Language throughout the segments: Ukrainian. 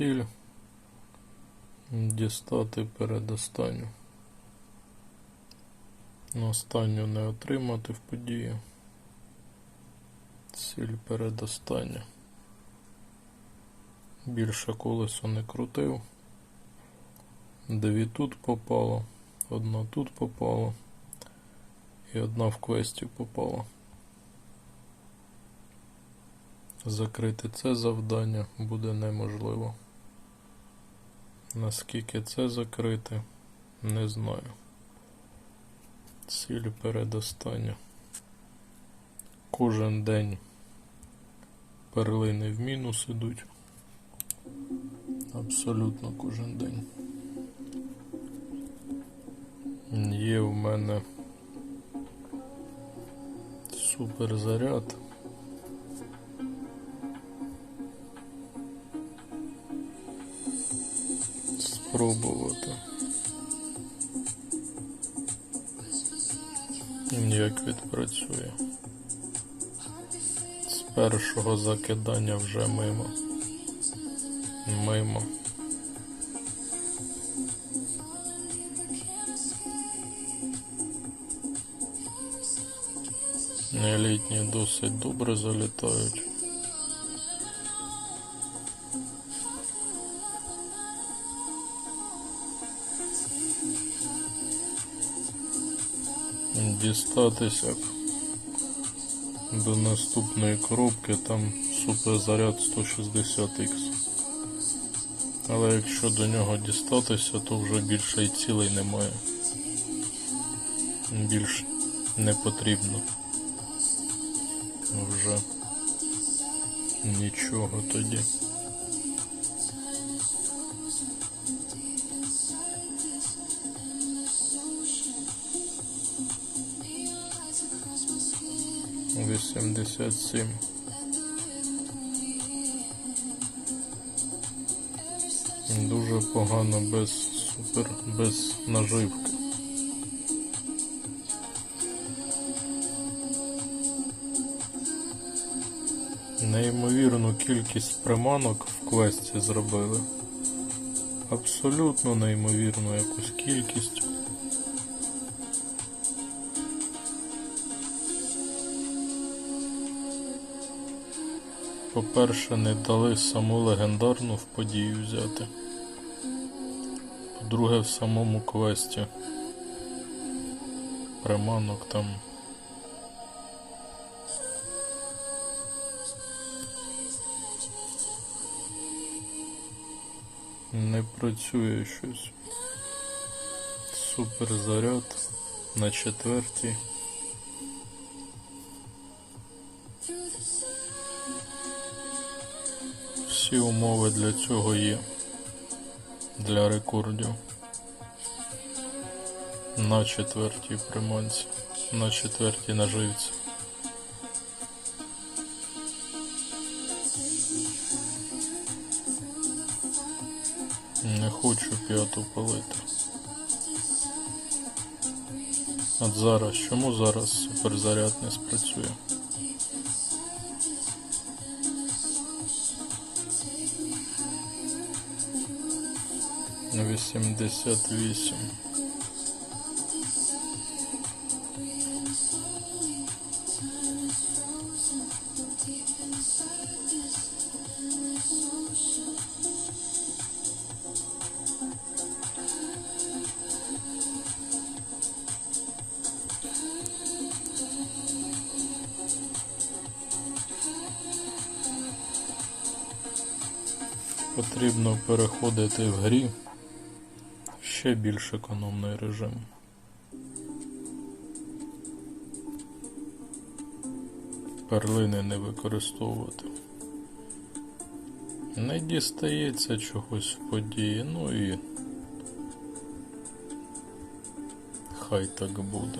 Ціль дістати передостанню. Останню не отримати в події. Ціль передостання. Більше колесо не крутив. Дві тут попало, одна тут попала і одна в квесті попала. Закрити це завдання буде неможливо. Наскільки це закрити, не знаю. Ціль передостання. Кожен день перлини в мінус ідуть. Абсолютно кожен день. Є в мене суперзаряд. Спробувати. Як відпрацює. З першого закидання вже мимо. Мимо. Елітні досить добре залітають. Дістатися до наступної коробки там суперзаряд 160X. Але якщо до нього дістатися, то вже більше і цілей немає. Більш не потрібно. Вже нічого тоді. Вісімдесят сім. Дуже погано без супер, без наживки. Неймовірну кількість приманок в квесті зробили. Абсолютно неймовірну якусь кількість. По-перше, не дали саму легендарну в подію взяти. По-друге, в самому квесті. Приманок там. Не працює щось. Суперзаряд на четвертій. Всі умови для цього є. Для рекордів. На четвертій приманці. На четвертій наживці. Не хочу п'яту палити. От зараз, чому зараз суперзаряд не спрацює? Вісімдесят вісім. Потрібно переходити в грі ще більш економний режим. Перлини не використовувати. Не дістається чогось в події, ну і хай так буде.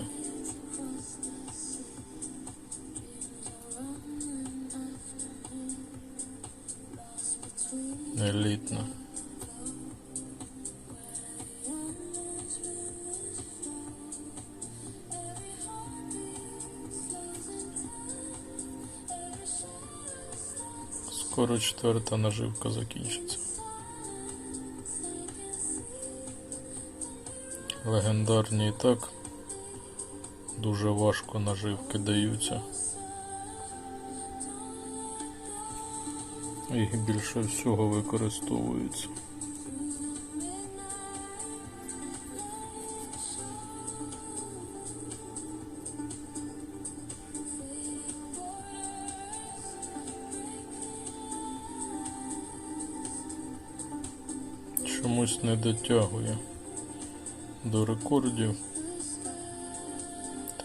Елітно. скоро четверта наживка закінчиться. Легендарні і так дуже важко наживки даються. Їх більше всього використовується. Чомусь не дотягує до рекордів,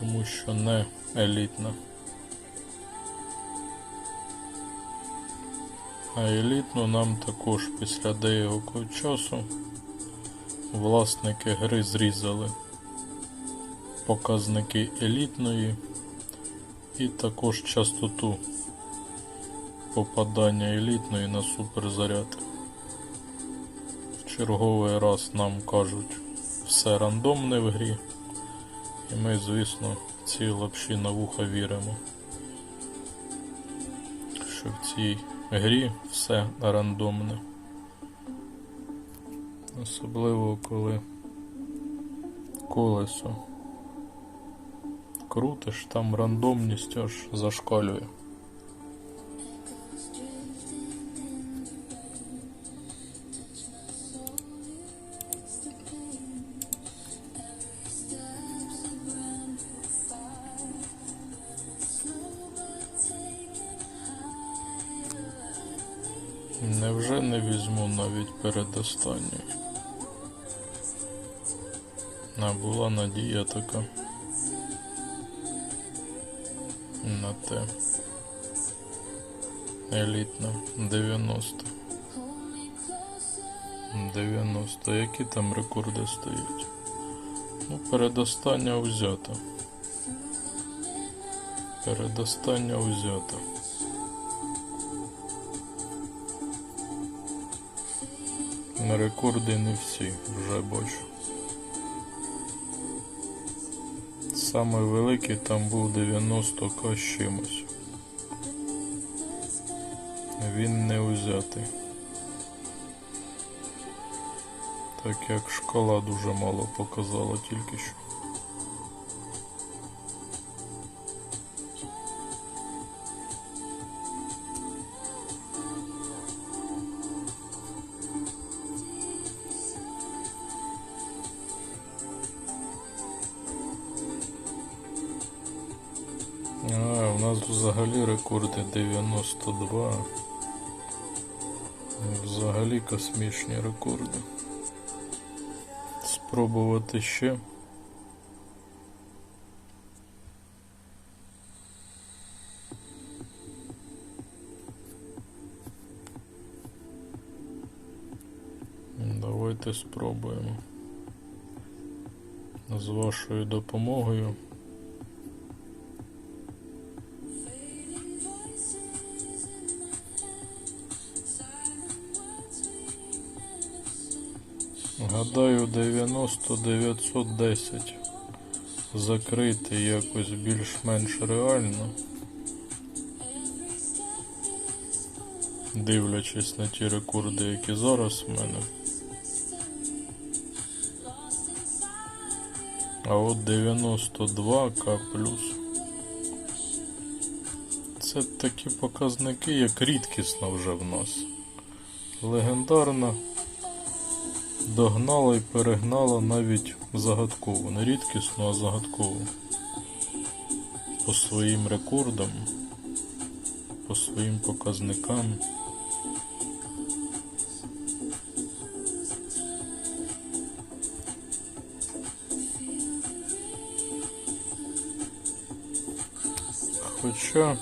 тому що не елітна. А елітну нам також після деякого часу власники гри зрізали показники елітної і також частоту попадання елітної на суперзаряд. Черговий раз нам кажуть все рандомне в грі, і ми, звісно, ці лапші на вуха віримо. Що в цій грі все рандомне. Особливо коли колесо крутиш, там рандомність аж зашкалює. Невже не візьму навіть передостанньою? А була надія така на те. Елітна 90. 90. Які там рекорди стоять? Ну, передостання взята. Передостання взята. На рекорди не всі, вже бачу. Самий великий там був 90 к чимось. Він не узятий. Так як шкала дуже мало показала тільки що. У нас взагалі рекорди 92. Взагалі космічні рекорди. Спробувати ще. Давайте спробуємо. З вашою допомогою. Гадаю, 90 910 закрити якось більш-менш реально. Дивлячись на ті рекорди, які зараз в мене. А от 92к плюс. Це такі показники, як рідкісно вже в нас. Легендарна догнала і перегнала навіть загадкову. Не рідкісну, а загадкову. По своїм рекордам, по своїм показникам. Хоча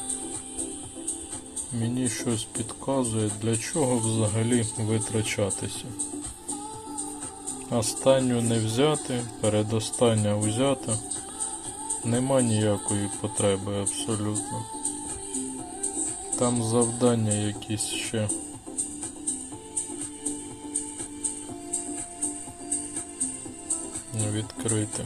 мені щось підказує, для чого взагалі витрачатися. Останню не взяти, передостання взята. Нема ніякої потреби абсолютно. Там завдання якісь ще. Відкрити.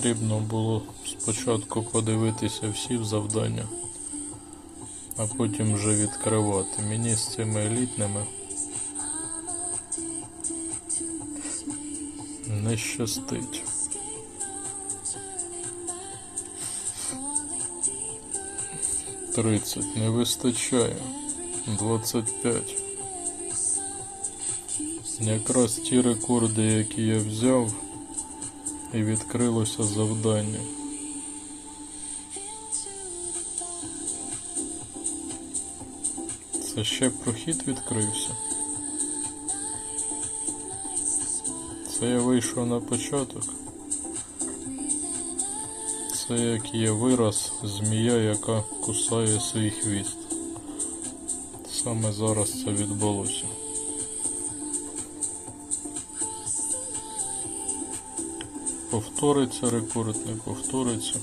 Потрібно було спочатку подивитися всі завдання, а потім вже відкривати. Мені з цими елітними не щастить. Тридцять не вистачає. Двадцять п'ять. Якраз ті рекорди, які я взяв, і відкрилося завдання. Це ще прохід відкрився. Це я вийшов на початок. Це як є вираз змія, яка кусає свій хвіст. Саме зараз це відбулося. Повториться рекорд, не повториться.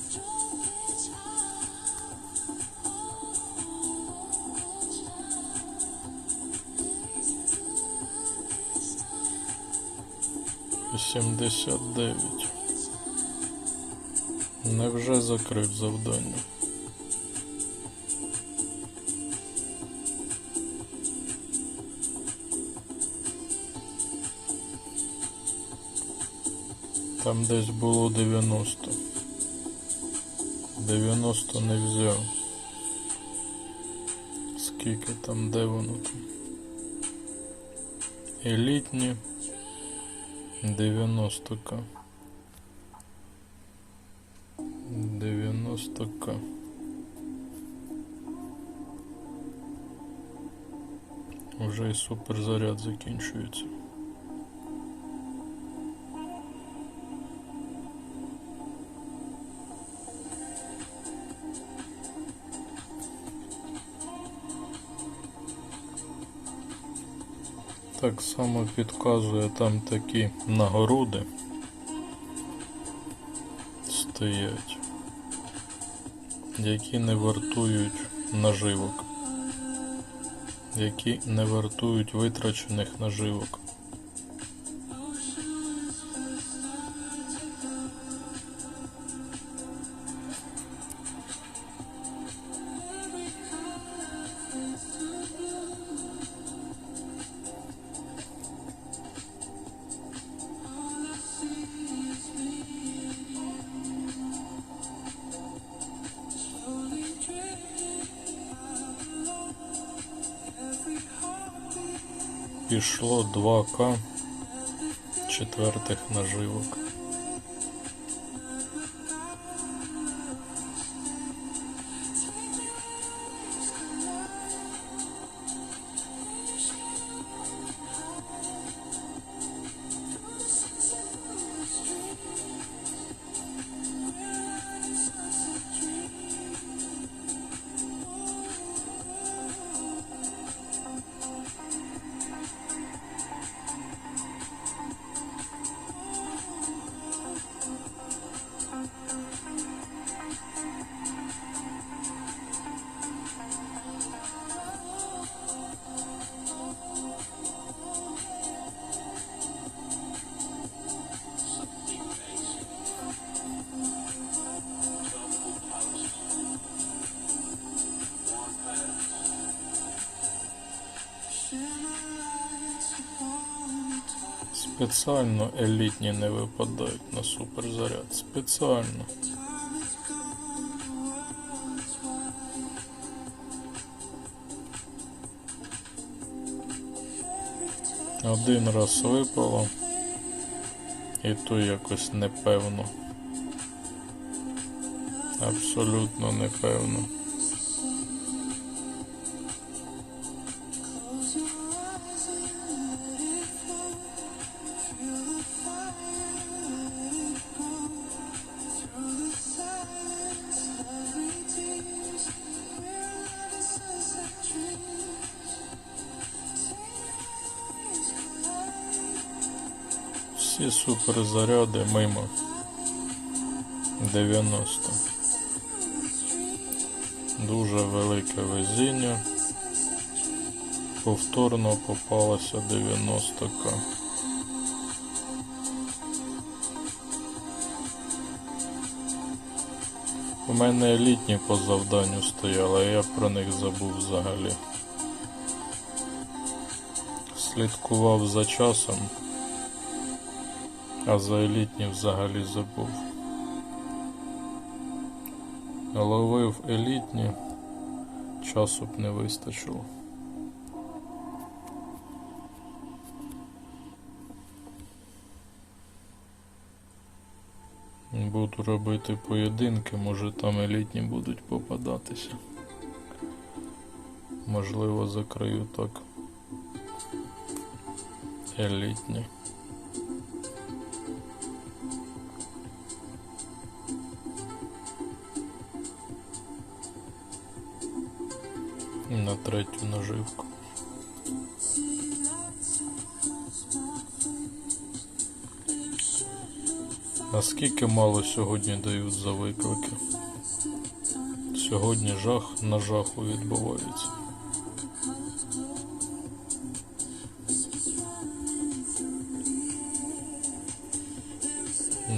Сімдесят дев'ять. Невже закрив завдання? Там десь було 90. 90 не взяв. Скільки там, де воно там? Елітні 90к. 90к. Уже і суперзаряд закінчується. Так само підказує там такі нагороди стоять, які не вартують наживок, які не вартують витрачених наживок. Пішло 2К четвертих наживок. Спеціально елітні не випадають на суперзаряд. Спеціально. Один раз випало, і то якось непевно. Абсолютно непевно. Всі суперзаряди мимо 90. Дуже велике везіння. Повторно попалося 90к. У мене елітні по завданню стояли, а я про них забув взагалі. Слідкував за часом, а за елітні взагалі забув. Ловив елітні, часу б не вистачило. Буду робити поєдинки, може там елітні будуть попадатися. Можливо, закрию так. Елітні. На третю наживку. Наскільки мало сьогодні дають за виклики? Сьогодні жах на жаху відбувається.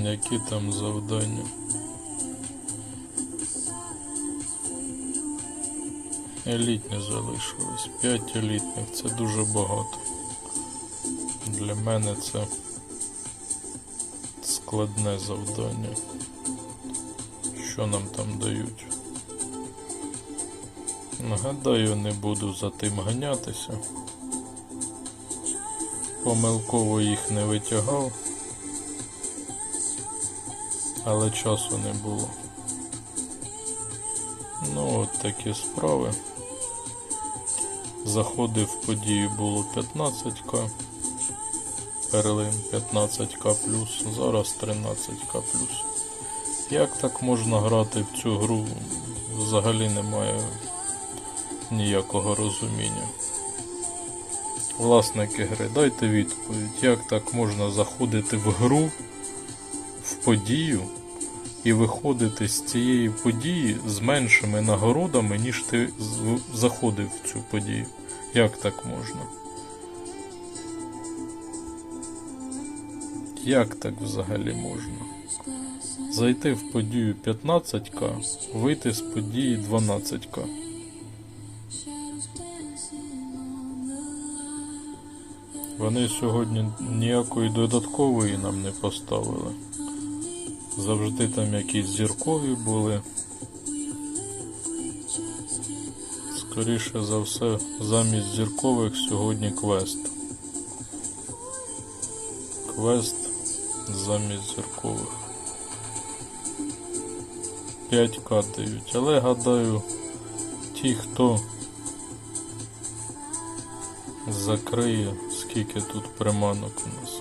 Які там завдання? Елітні залишилось. П'ять елітних це дуже багато. Для мене це складне завдання. Що нам там дають? Нагадаю, не буду за тим ганятися. Помилково їх не витягав, але часу не було. Ну, от такі справи. Заходив в подію було 15к. Перлин 15к зараз 13к Як так можна грати в цю гру? Взагалі немає ніякого розуміння. Власники гри, дайте відповідь, як так можна заходити в гру, в подію і виходити з цієї події з меншими нагородами, ніж ти заходив в цю подію. Як так можна? Як так взагалі можна? Зайти в подію 15к, вийти з події 12к. Вони сьогодні ніякої додаткової нам не поставили. Завжди там якісь зіркові були. Скоріше за все, замість зіркових сьогодні квест. Квест замість зіркових. 5к дають, але гадаю, ті, хто закриє, скільки тут приманок у нас.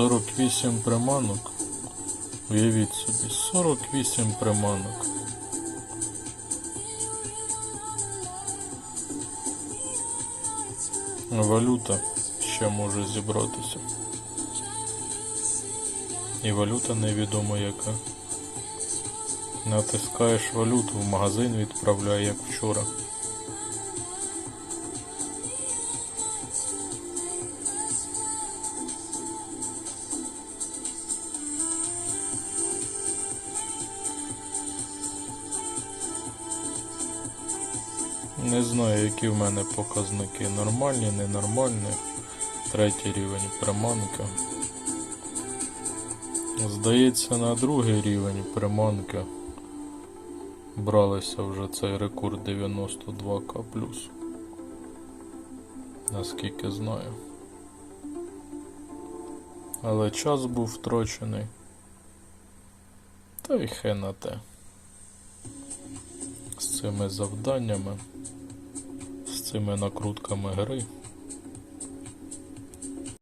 48 приманок. Уявіть собі, 48 приманок. Валюта ще може зібратися. І валюта невідомо яка. Натискаєш валюту, в магазин відправляє, як вчора. Не знаю, які в мене показники. Нормальні, ненормальні. Третій рівень приманка. Здається, на другий рівень приманки бралися вже цей рекорд 92к Наскільки знаю. Але час був втрачений. Та й хе на те. З цими завданнями, цими накрутками гри.